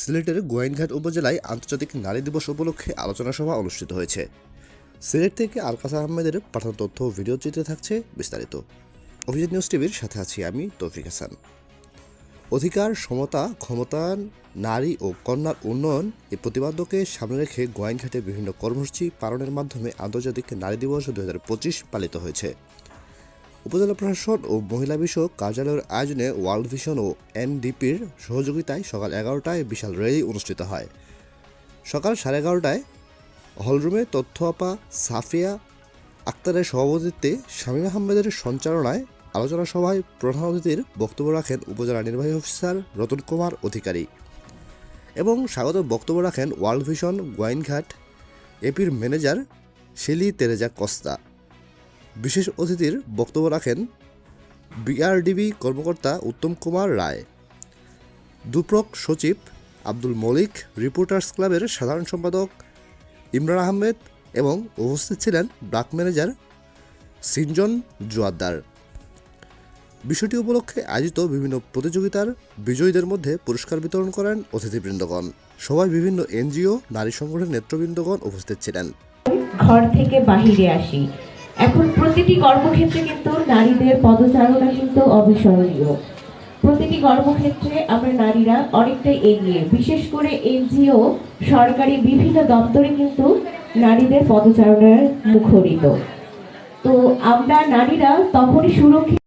সিলেটের গোয়াইনঘাট উপজেলায় আন্তর্জাতিক নারী দিবস উপলক্ষে আলোচনা সভা অনুষ্ঠিত হয়েছে। সিলেট থেকে আলকাস আহমেদের পাঠানো তথ্য ভিডিও চিত্রে থাকছে বিস্তারিত। অভিজিৎ নিউজ টিভির সাথে আছি আমি তৌফিক হাসান। অধিকার, সমতা ক্ষমতায়ন নারী ও কন্যার উন্নয়ন এই প্রতিপাদ্যকে সামনে রেখে গোয়াইনঘাটে বিভিন্ন কর্মসূচি পালনের মাধ্যমে আন্তর্জাতিক নারী দিবস দু হাজার পঁচিশ পালিত হয়েছে। উপজেলা প্রশাসন ও মহিলা বিষয়ক কার্যালয়ের আয়োজনে ওয়ার্ল্ড ভিশন ও এনডিপির সহযোগিতায় সকাল এগারোটায় বিশাল র্যালি অনুষ্ঠিত হয়। সকাল সাড়ে এগারোটায় হলরুমে তথ্য আপা সাফিয়া আক্তারের সভাপতিত্বে শামীম আহমেদের সঞ্চালনায় আলোচনা সভায় প্রধান অতিথির বক্তব্য রাখেন উপজেলা নির্বাহী অফিসার রতন কুমার অধিকারী এবং স্বাগত বক্তব্য রাখেন ওয়ার্ল্ড ভিশন গোয়াইনঘাট এপির ম্যানেজার শেলি তেরেজা কস্তা। বিশেষ অতিথির বক্তব্য রাখেন বিআরডিবি কর্মকর্তা উত্তম কুমার রায়। দুপ্রক সচিব আব্দুল মলিক, রিপোর্টার্স ক্লাবের সাধারণ সম্পাদক ইমরান আহমেদ এবং উপস্থিত ছিলেন ব্লাক ম্যানেজার সিনজন জোয়াদ্দার। বিষয়টি উপলক্ষে আয়োজিত বিভিন্ন প্রতিযোগিতার বিজয়ীদের মধ্যে পুরস্কার বিতরণ করেন অতিথিবৃন্দগণ। সবাই বিভিন্ন এনজিও, নারী সংগঠনের নেতৃবৃন্দগণ উপস্থিত ছিলেন। ঘর থেকে বাহিরে আসি। এখন প্রতিটি কর্মক্ষেত্রে কিন্তু নারীদের পদচারণা কিন্তু অবিস্মরণীয়। প্রতিটি কর্মক্ষেত্রে আমরা নারীরা অনেকটাই এগিয়ে, বিশেষ করে এনজিও, সরকারি বিভিন্ন দপ্তরে কিন্তু নারীদের পদচারণার মুখরিত। তো আমরা নারীরা তখনই সুরক্ষিত